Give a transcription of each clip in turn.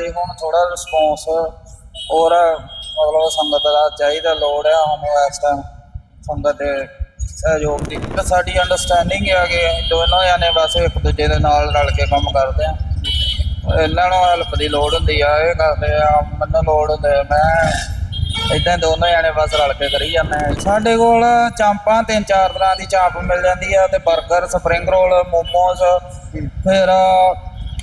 ਇਹ ਹੁਣ ਥੋੜਾ ਰਿਸਪੌਂਸ ਔਰ ਮਤਲਬ ਸੰਗਤ ਦਾ ਚਾਹੀਦਾ ਲੋੜ ਆ ਹੁਣ ਇਸ ਟਾਈਮ ਸੰਗਤ ਦੇ ਸਹਿਯੋਗ ਦੀ। ਤੇ ਸਾਡੀ ਅੰਡਰਸਟੈਂਡਿੰਗ ਹੈ ਕਿ ਅਸੀਂ ਦੋਨੋਂ ਜਾਨੇ ਬਸ ਇੱਕ ਦੂਜੇ ਦੇ ਨਾਲ ਰਲ ਕੇ ਕੰਮ ਕਰਦੇ ਆ। ਇਹਨਾਂ ਨੂੰ ਹੈਲਪ ਦੀ ਲੋੜ ਹੁੰਦੀ ਆ ਇਹ ਕਰਦੇ ਆ ਮੈਨੂੰ ਲੋੜ ਹੁੰਦੀ ਆ, ਮੈਂ ਇਦਾਂ ਦੋਨੋਂ ਜਾਨੇ ਬਸ ਰਲ ਕੇ ਕਰੀ ਜਾਂਦੇ ਆ। ਸਾਡੇ ਕੋਲ ਚਾਂਪਾਂ ਤਿੰਨ ਚਾਰ ਤਰ੍ਹਾਂ ਦੀ ਚਾਂਪ ਮਿਲ ਜਾਂਦੀ ਆ ਤੇ 버ਗਰ ਸਪਰਿੰਗ ਰੋਲ ਮੋਮੋਸ ਫਿਰ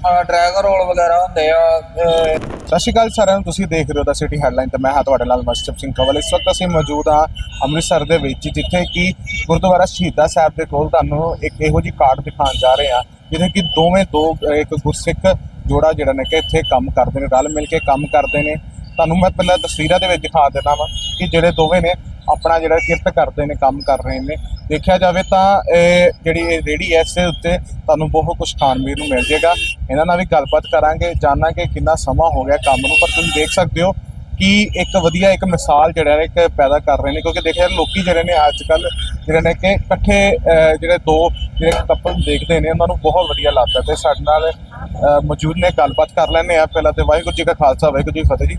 ਡਰੈਗਨ ਰੋਲ ਵਗੈਰਾ ਹੁੰਦੇ ਆ ਸਤਿ ਸ਼੍ਰੀ ਅਕਾਲ ਸਾਰਿਆਂ ਨੂੰ, ਤੁਸੀਂ ਦੇਖ ਰਹੇ ਹੋ ਦਾ ਸਿਟੀ ਹੈਡਲਾਈਨ ਤੇ ਮੈਂ ਹਾਂ ਤੁਹਾਡੇ ਨਾਲ ਮਸਟਰ ਸਿੰਘ ਕਵਲ। ਇਸ ਵਕਤ ਅਸੀਂ ਮੌਜੂਦ ਹਾਂ ਅੰਮ੍ਰਿਤਸਰ ਦੇ ਵਿੱਚ, ਜਿੱਥੇ ਕਿ ਗੁਰਦੁਆਰਾ ਸ਼ਹੀਦਾਂ ਸਾਹਿਬ ਦੇ ਕੋਲ ਤੁਹਾਨੂੰ ਇੱਕ ਇਹੋ ਜਿਹੀ ਕਾਰਡ ਦਿਖਾਉਣ ਜਾ ਰਹੇ ਹਾਂ, ਜਿੱਥੇ ਕਿ ਦੋਵੇਂ ਦੋ ਇੱਕ ਗੁਰਸਿੱਖ ਜੋੜਾ ਜਿਹੜਾ ਨੇ ਕਿ ਇੱਥੇ ਕੰਮ ਕਰਦੇ ਨੇ, ਰਲ ਮਿਲ ਕੇ ਕੰਮ ਕਰਦੇ ਨੇ। ਤੁਹਾਨੂੰ ਮੈਂ ਪਹਿਲਾਂ ਤਸਵੀਰਾਂ ਦੇ ਵਿੱਚ ਦਿਖਾ ਦੇਣਾ ਵਾਂ ਕਿ ਜਿਹੜੇ ਦੋਵੇਂ ਨੇ ਆਪਣਾ ਜਿਹੜਾ ਕਿਰਤ ਕਰਦੇ ਨੇ, ਕੰਮ ਕਰ ਰਹੇ ਨੇ। ਦੇਖਿਆ ਜਾਵੇ ਤਾਂ ਇਹ ਜਿਹੜੀ ਇਹ ਰੇੜੀ ਹੈ, ਇਸ ਦੇ ਉੱਤੇ ਤੁਹਾਨੂੰ ਬਹੁਤ ਕੁਝ ਖਾਣ ਪੀਣ ਨੂੰ ਮਿਲ ਜਾਏਗਾ ਇਹਨਾਂ ਨਾਲ ਵੀ ਗੱਲਬਾਤ ਕਰਾਂਗੇ, ਜਾਣਾਂਗੇ ਕਿੰਨਾ ਸਮਾਂ ਹੋ ਗਿਆ ਕੰਮ ਨੂੰ, ਪਰ ਤੁਸੀਂ ਦੇਖ ਸਕਦੇ ਹੋ ਕਿ ਇੱਕ ਵਧੀਆ ਇੱਕ ਮਿਸਾਲ ਜਿਹੜਾ ਹੈ ਇੱਕ ਪੈਦਾ ਕਰ ਰਹੇ ਨੇ, ਕਿਉਂਕਿ ਦੇਖਿਆ ਲੋਕੀ ਜਿਹੜੇ ਨੇ ਅੱਜ ਕੱਲ ਜਿਹੜੇ ਨੇ ਕਿ ਇਕੱਠੇ ਜਿਹੜੇ ਦੋ ਜਿਹੜੇ ਕਪਲ ਦੇਖਦੇ ਨੇ, ਉਹਨਾਂ ਨੂੰ ਬਹੁਤ ਵਧੀਆ ਲੱਗਦਾ ਤੇ ਸਾਡੇ ਨਾਲ ਮੌਜੂਦ ਨੇ, ਗੱਲਬਾਤ ਕਰ ਲੈਂਦੇ ਆ ਪਹਿਲਾਂ ਤੇ ਵਾਹਿਗੁਰੂ ਜੀ ਕਾ ਖਾਲਸਾ, ਵਾਹਿਗੁਰੂ ਜੀ ਕੀ ਫਤਿਹ ਜੀ।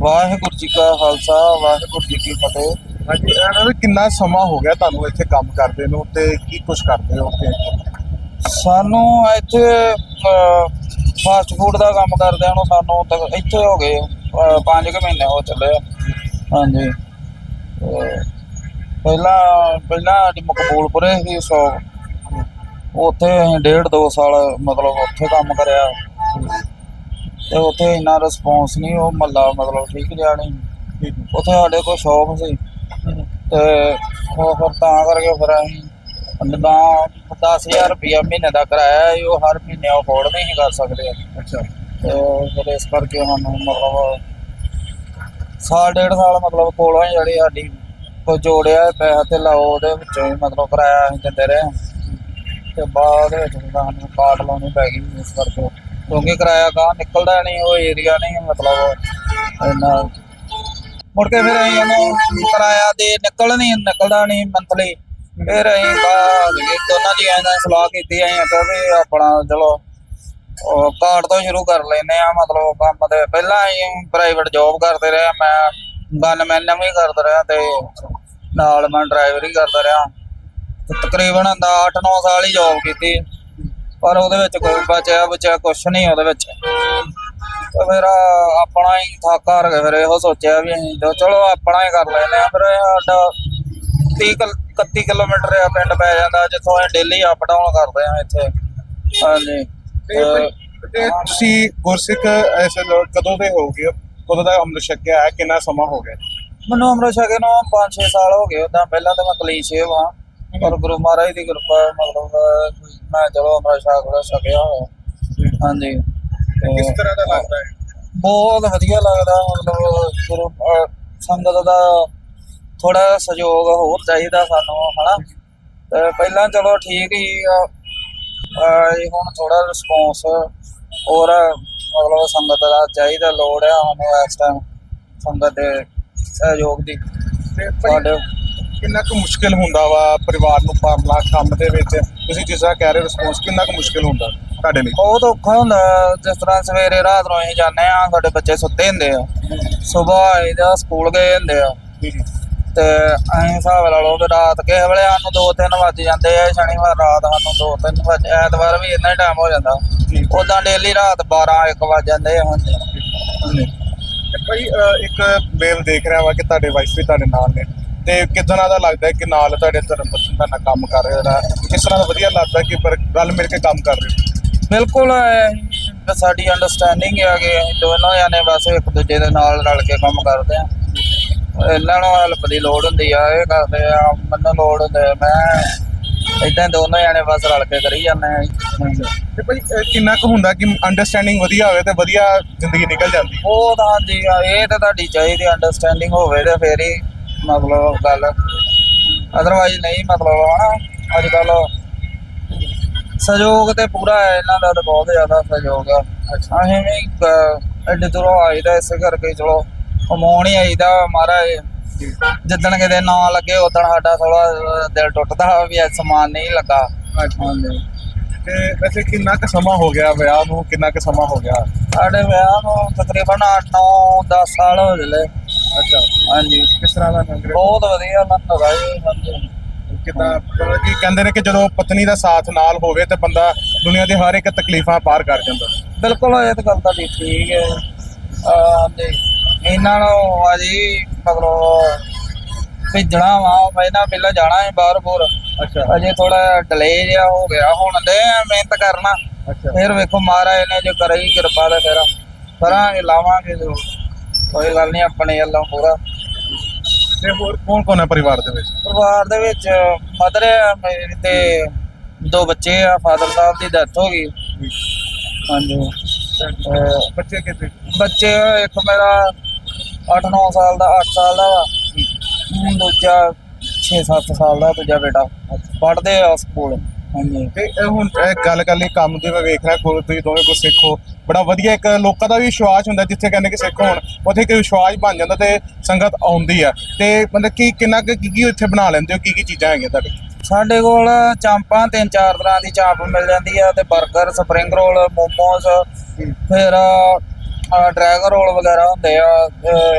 ਵਾਹਿਗੁਰੂ ਜੀ ਕਾ ਖਾਲਸਾ ਵਾਹਿਗੁਰੂ ਜੀ ਕੀ ਫਤਿਹ। ਹਾਂਜੀ ਇਹਨਾਂ ਕਿੰਨਾ ਸਮਾਂ ਹੋ ਗਿਆ ਤੁਹਾਨੂੰ ਇੱਥੇ ਕੰਮ ਕਰਦੇ ਨੂੰ ਤੇ ਕੀ ਕੁਝ ਕਰਦੇ ਹੋ ਉੱਥੇ? ਸਾਨੂੰ ਇੱਥੇ ਫਾਸਟ ਫੂਡ ਦਾ ਕੰਮ ਕਰਦਿਆਂ ਨੂੰ ਸਾਨੂੰ ਤਕ- ਇੱਥੇ ਹੋ ਗਏ 5 ਕੁ ਮਹੀਨੇ ਹੋ ਚੱਲੇ। ਹਾਂਜੀ। ਪਹਿਲਾਂ ਪਹਿਲਾਂ ਸਾਡੀ ਮਕਬੂਲਪੁਰੇ ਸੀ ਸੌ ਉੱਥੇ ਅਸੀਂ ਡੇਢ ਦੋ ਸਾਲ ਮਤਲਬ ਉੱਥੇ ਕੰਮ ਕਰਿਆ। ਤੇ ਉੱਥੇ ਇੰਨਾ ਰਿਸਪੌਂਸ ਨਹੀਂ ਉਹ ਮੱਲਾ ਮਤਲਬ ਠੀਕ ਨਹੀਂ। ਉੱਥੇ ਸਾਡੇ ਕੋਲ ਸ਼ੌਪ ਸੀ। ਤੇ ਉਹ ਫਿਰ ਤਾਂ ਕਰਕੇ ਫਿਰ ਅਸੀਂ ਜਿੱਦਾਂ 10000 ਰੁਪਇਆ ਮਹੀਨੇ ਦਾ ਕਿਰਾਇਆ ਹੈ ਉਹ ਹਰ ਮਹੀਨੇ ਅਫੋਰਡ ਨਹੀਂ ਕਰ ਸਕਦੇ ਅੱਛਾ। ਤੇ ਫਿਰ ਇਸ ਕਰਕੇ ਸਾਨੂੰ ਮਤਲਬ ਸਾਲ ਡੇਢ ਸਾਲ ਮਤਲਬ ਕੋਲੋਂ ਹੀ ਜਿਹੜੀ ਸਾਡੀ ਕੋਈ ਜੋੜਿਆ ਪੈਸਾ ਤੇ ਲਾਓ ਉਹਦੇ ਵਿੱਚੋਂ ਹੀ ਮਤਲਬ ਕਿਰਾਇਆ ਅਸੀਂ ਦਿੰਦੇ ਰਹੇ ਤੇ ਬਾਅਦ ਵਿੱਚ ਫਿਰ ਸਾਨੂੰ ਕਾਟ ਲਾਉਣੀ ਪੈ ਗਈ ਇਸ ਕਰਕੇ। ਕਿਉਂਕਿ ਕਿਰਾਇਆ ਗਾਹ ਨਿਕਲਦਾ ਨਹੀਂ ਉਹ ਏਰੀਆ ਨਹੀਂ ਮਤਲਬ ਇੰਨਾ ਮੁੜ ਕੇ ਫਿਰ ਅਸੀਂ ਉਹਨੂੰ ਕਿਰਾਇਆ ਦੇ ਨਿਕਲ ਨਹੀਂ ਨਿਕਲਦਾ ਨਹੀਂ ਮੰਥਲੀ ਫਿਰ ਅਸੀਂ ਬਾਅਦ ਵਿੱਚ ਦੋਨਾਂ ਜੀ ਨਾਲ ਸਲਾਹ ਕੀਤੀ, ਅਸੀਂ ਆਖਿਆ ਵੀ ਆਪਣਾ ਚਲੋ, ਉਹ ਕਾਰਡ ਤੋਂ ਸ਼ੁਰੂ ਕਰ ਲੈਨੇ ਆ ਮਤਲਬ ਕੰਮ ਤੇ। ਪਹਿਲਾਂ ਅਸੀਂ ਪ੍ਰਾਈਵੇਟ ਜੌਬ ਕਰਦੇ ਰਹੇ, ਮੈਂ ਗਨਮੈਨ ਵੀ ਕਰਦਾ ਰਿਹਾ ਤੇ ਨਾਲ ਮੈਂ ਡਰਾਈਵਰੀ ਕਰਦਾ ਰਿਹਾ। ਤਕਰੀਬਨ ਦਾ 8-9 ਸਾਲ ਹੀ ਜੌਬ ਕੀਤੀ। ਪਰ ਉਹਦੇ ਵਿੱਚ ਕੋਈ ਬਚਿਆ ਬਚਿਆ ਕੁਛ ਨਹੀਂ ਉਹਦੇ ਵਿੱਚ। ਤੇ ਆਪਣਾ ਹੀ ਥੱਕ ਹਾਰ ਕੇ ਫਿਰ ਇਹੋ ਸੋਚਿਆ ਵੀ ਅਸੀਂ ਤਾਂ ਚਲੋ ਆਪਣਾ ਹੀ ਕਰ ਲੈਨੇ ਆ ਫਿਰ ਇਹ ਸਾਡਾ 30 ਕਿਲ- 31 ਕਿਲੋਮੀਟਰ ਆ ਪਿੰਡ ਪੈ ਜਾਂਦਾ ਜਿੱਥੋਂ ਅਸੀਂ ਡੇਲੀ ਅਪ ਡਾਊਨ ਕਰਦੇ ਆ ਇੱਥੇ। ਹਾਂਜੀ। ਤੇ ਤੁਸੀਂ ਗੁਰਸਿੱਖ ਐਸੇ ਲੋਕ ਕਦੋਂ ਦੇ ਹੋ ਗਏ ਹੋ? ਕਦੋਂ ਦਾ ਅੰਮ੍ਰਿਤ ਛਕਿਆ ਹੈ? ਕਿੰਨਾ ਸਮਾਂ ਹੋ ਗਿਆ? ਮੈਨੂੰ ਅੰਮ੍ਰਿਤ ਛਕੇ ਨੂੰ 5-6 ਸਾਲ ਹੋ ਗਏ ਉਦਾਂ ਪਹਿਲਾਂ ਤਾਂ ਮੈਂ ਕਲੀਸ਼ੇ ਵਾਂ ਪਰ ਗੁਰੂ ਮਹਾਰਾਜ ਦੀ ਕਿਰਪਾ ਮਤਲਬ ਮੈਂ ਚਲੋ ਅੰਮ੍ਰਿਤ ਛਕ ਲਿਆ ਛਕਿਆ ਹੋਇਆ। ਹਾਂਜੀ। ਤੇ ਕਿਸ ਤਰ੍ਹਾਂ ਦਾ ਲੱਗਦਾ ਹੈ? ਬਹੁਤ ਵਧੀਆ ਲੱਗਦਾ ਮਤਲਬ ਗੁਰੂ ਅਹ ਸੰਗਤ ਦਾ ਥੋੜਾ ਸਹਿਯੋਗ ਹੋਰ ਚਾਹੀਦਾ ਸਾਨੂੰ ਹਨਾ? ਤੇ ਪਹਿਲਾਂ ਚਲੋ ਠੀਕ ਹੀ ਆ, ਅਹ ਇਹ ਹੁਣ ਥੋੜਾ ਰਿਸਪੌਂਸ ਔਰ ਮਤਲਬ ਸੰਗਤ ਦਾ ਚਾਹੀਦਾ ਲੋੜ ਆ ਹੁਣ ਇਸ ਟਾਈਮ ਸੰਗਤ ਦੇ ਸਹਿਯੋਗ ਦੀ। ਤੇ ਭਾਈ, ਸਾਡੇ ਕਿੰਨਾ ਕੁ ਮੁਸ਼ਕਿਲ ਹੁੰਦਾ ਵਾ ਪਰਿਵਾਰ ਨੂੰ ਪਾਲਣਾ ਕੰਮ ਦੇ ਵਿੱਚ? ਤੁਸੀਂ ਜਿਸ ਤਰ੍ਹਾਂ ਕਹਿ ਰਹੇ ਰਿਸਪੌਂਸ ਕਿੰਨਾ ਕੁ ਮੁਸ਼ਕਿਲ ਹੁੰਦਾ? ਤੁਹਾਡੇ ਲਈ? ਬਹੁਤ ਔਖਾ ਹੁੰਦਾ ਜਿਸ ਤਰ੍ਹਾਂ ਸਵੇਰੇ ਰਾਤ ਨੂੰ ਅਸੀਂ ਜਾਂਦੇ ਆ ਸਾਡੇ ਬੱਚੇ ਸੁੱਤੇ ਹੁੰਦੇ ਆ। ਸਵੇਰ ਇਹਦਾ ਸਕੂਲ ਗਏ ਹੁੰਦੇ ਆ। ਤੇ ਅਸੀਂ ਹਿਸਾਬ ਲਾ ਲਓ ਵੀ ਰਾਤ ਕਿਸੇ ਵੇਲੇ ਸਾਨੂੰ 2-3 ਵੱਜ ਜਾਂਦੇ ਆ ਸ਼ਨੀਵਾਰ ਰਾਤ ਸਾਨੂੰ 2-3 ਵਜੇ ਐਤਵਾਰ ਵੀ ਇੰਨਾ ਹੀ ਟਾਈਮ ਹੋ ਜਾਂਦਾ। ਉਦਾਂ ਡੇਲੀ ਰਾਤ 12-1 ਵੱਜ ਜਾਂਦੇ ਆ ਹੁਣ। ਭਾਈ ਇੱਕ ਮੇਲ ਦੇਖ ਰਿਹਾ ਵਾ ਕਿ ਤੁਹਾਡੇ ਵਾਈਫ ਵੀ ਤੁਹਾਡੇ ਨਾਲ ਨੇ। ਤੇ ਕਿਦਾਂ ਦਾ ਲੱਗਦਾ ਕਿ ਨਾਲ ਤੁਹਾਡੇ ਧਰਮ ਪਤਨੀ ਦਾ ਨਾਲ ਕੰਮ ਕਰ ਰਹੇ। ਕਿਸ ਤਰ੍ਹਾਂ ਦਾ ਵਧੀਆ ਲੱਗਦਾ ਕਿ ਪਰ ਰਲ ਮਿਲ ਕੇ ਕੰਮ ਕਰ ਰਹੇ ਹੋ? ਬਿਲਕੁਲ ਇਹ ਸਾਡੀ ਅੰਡਰਸਟੈਂਡਿੰਗ ਹੈ ਕਿ ਦੋਨੋਂ ਜਾਨੇ ਬਸ ਇੱਕ ਦੂਜੇ ਦੇ ਨਾਲ ਰਲ ਕੇ ਕੰਮ ਕਰਦੇ ਆ। ਇਹਨਾਂ ਨੂੰ ਹੈਲਪ ਦੀ ਲੋੜ ਹੁੰਦੀ ਆ ਇਹ ਕਰਦੇ ਆ ਮੈਨੂੰ ਲੋੜ ਹੁੰਦੀ ਆ, ਮੈਂ ਇਦਾਂ ਦੋਨੋਂ ਜਾਨੇ ਬਸ ਰਲ ਕੇ ਕਰੀ ਜਾਂਦੇ ਆ ਜੀ। ਤੇ ਭਾਈ ਅਹ, ਕਿੰਨਾ ਕੁ ਹੁੰਦਾ ਕਿ ਅੰਡਰਸਟੈਂਡਿੰਗ ਵਧੀਆ ਹੋਵੇ ਤੇ ਵਧੀਆ ਜ਼ਿੰਦਗੀ ਨਿਕਲ ਜਾਂਦੀ? ਉਹ ਤਾਂ ਜੀ ਆ, ਇਹ ਤਾਂ ਤੁਹਾਡੀ ਚਾਹੀਦੀ ਅੰਡਰਸਟੈਂਡਿੰਗ ਹੋਵੇ ਤੇ ਫੇਰ ਹੀ ਮਤਲਬ ਗੱਲ। ਅਦਰਵਾਈਜ਼ ਨਹੀਂ ਮਤਲਬ ਹਨਾ ਅੱਜ ਕੱਲ ਸਹਿਯੋਗ ਤੇ ਪੂਰਾ ਹੈ ਇਹਨਾਂ ਦਾ ਤਾਂ ਬਹੁਤ ਜ਼ਿਆਦਾ ਸਹਿਯੋਗ ਆ। ਅਸੀਂ ਵੀ ਅਹ, ਐਡੇ ਦੂਰੋਂ ਆਈਦਾ ਇਸੇ ਕਰਕੇ ਚਲੋ ਕਮਾਉਣ ਹੀ ਆਈਦਾ ਮਹਾਰਾਜ। ਜਿੱਦਣ ਕਿਤੇ ਨਾ ਲੱਗੇ ਉਦੋਂ ਸਾਡਾ ਥੋੜਾ ਦਿਲ ਟੁੱਟਦਾ ਵੀ ਇਹ ਸਮਾਨ ਨਹੀਂ ਲੱਗਾ। ਹਾਂਜੀ। ਤੇ ਵੈਸੇ ਕਿੰਨਾ ਕੁ ਸਮਾਂ ਹੋ ਗਿਆ ਵਿਆਹ ਨੂੰ? ਕਿੰਨਾ ਕੁ ਸਮਾਂ ਹੋ ਗਿਆ? ਸਾਡੇ ਵਿਆਹ ਨੂੰ ਤਕਰੀਬਨ 8 9 10 ਸਾਲ ਹੋ ਗਏ ਅੱਛਾ। ਹਾਂਜੀ। ਕਿਸ ਤਰ੍ਹਾਂ ਦਾ ਬਹੁਤ ਵਧੀਆ ਲੰਘਦਾ ਜੀ ਹਾਂਜੀ। ਕਿਦਾਂ ਕਿ ਕਹਿੰਦੇ ਨੇ ਕਿ ਜਦੋਂ ਪਤਨੀ ਦਾ ਸਾਥ ਨਾਲ ਹੋਵੇ ਤੇ ਬੰਦਾ ਦੁਨੀਆ ਦੀ ਹਰ ਇੱਕ ਤਕਲੀਫਾਂ ਪਾਰ ਕਰ ਜਾਂਦਾ। ਬਿਲਕੁਲ ਇਹ ਤਾਂ ਗੱਲ ਤੁਹਾਡੀ ਠੀਕ ਹੈ। ਅਹ ਤੇ ਇਹਨਾਂ ਨੂੰ ਅਜੀ ਮਤਲਬ ਭੇਜਣਾ ਵਾ ਪਹਿਲਾਂ ਪਹਿਲਾਂ ਜਾਣਾ ਹੈ ਬਾਹਰ ਬੋਰ। ਅੱਛਾ। ਅਜੇ ਥੋੜਾ ਡਿਲੇ ਜਿਹਾ ਹੋ ਗਿਆ ਹੁਣ ਦੇ ਮਿਹਨਤ ਕਰਨਾ। ਅੱਛਾ। ਫਿਰ ਵੇਖੋ ਮਹਾਰਾਜ ਨੇ ਜੋ ਕਰੀ ਕਿਰਪਾ ਤੇ ਫਿਰ ਕਰਾਂਗੇ ਲਾਵਾਂਗੇ ਜ਼ਰੂਰ। ਕੋਈ ਗੱਲ ਨਹੀਂ ਆਪਣੇ ਵੱਲੋਂ ਪੂਰਾ। ਤੇ ਹੋਰ ਕੌਣ ਕੌਣ ਹੈ ਪਰਿਵਾਰ ਦੇ ਵਿੱਚ? ਪਰਿਵਾਰ ਦੇ ਵਿੱਚ ਮਦਰ ਮੇਰੀ ਤੇ ਦੋ ਬੱਚੇ ਆ ਫਾਦਰ ਸਾਹਿਬ ਦੀ ਡੈਥ ਹੋ ਗਈ। ਹਾਂਜੀ। ਬੱਚੇ ਕਿਤੇ ਬੱਚੇ ਇੱਕ ਮੇਰਾ 8-9 ਸਾਲ ਦਾ 8 ਸਾਲ ਦਾ ਵਾ। ਦੂਜਾ 6-7 ਸਾਲ ਦਾ ਦੂਜਾ ਬੇਟਾ। ਪੜ੍ਹਦੇ ਆ ਸਕੂਲ ਹਾਂਜੀ। ਤੇ ਇਹ ਹੁਣ ਇਹ ਗੱਲ ਕਰ ਲਈ ਕੰਮ ਦੀ ਮੈਂ ਵੇਖ ਰਿਹਾ ਕੋਲ ਤੁਸੀਂ ਦੋਵੇਂ ਕੋ ਸਿੱਖੋ। ਬੜਾ ਵਧੀਆ ਇੱਕ ਲੋਕਾਂ ਦਾ ਵੀ ਵਿਸ਼ਵਾਸ ਹੁੰਦਾ ਜਿੱਥੇ ਕਹਿੰਦੇ ਕਿ ਸਿੱਖ ਹੋਣ ਉੱਥੇ ਇੱਕ ਵਿਸ਼ਵਾਸ ਬਣ ਜਾਂਦਾ ਤੇ ਸੰਗਤ ਆਉਂਦੀ ਆ। ਤੇ ਮਤਲਬ ਕੀ ਕਿੰਨਾ ਕੁ ਕੀ ਕੀ ਇੱਥੇ ਬਣਾ ਲੈਂਦੇ ਹੋ? ਕੀ ਕੀ ਚੀਜ਼ਾਂ ਹੈਗੀਆਂ ਤੁਹਾਡੇ? ਸਾਡੇ ਕੋਲ ਚਾਂਪਾਂ ਤਿੰਨ ਚਾਰ ਤਰ੍ਹਾਂ ਦੀ ਚਾਂਪ ਮਿਲ ਜਾਂਦੀ ਆ ਤੇ 버ਗਰ ਸਪਰਿੰਗ ਰੋਲ ਮੋਮੋਸ ਫਿਰ ਡਰੈਗਨ ਰੋਲ ਵਗੈਰਾ ਹੁੰਦੇ ਆ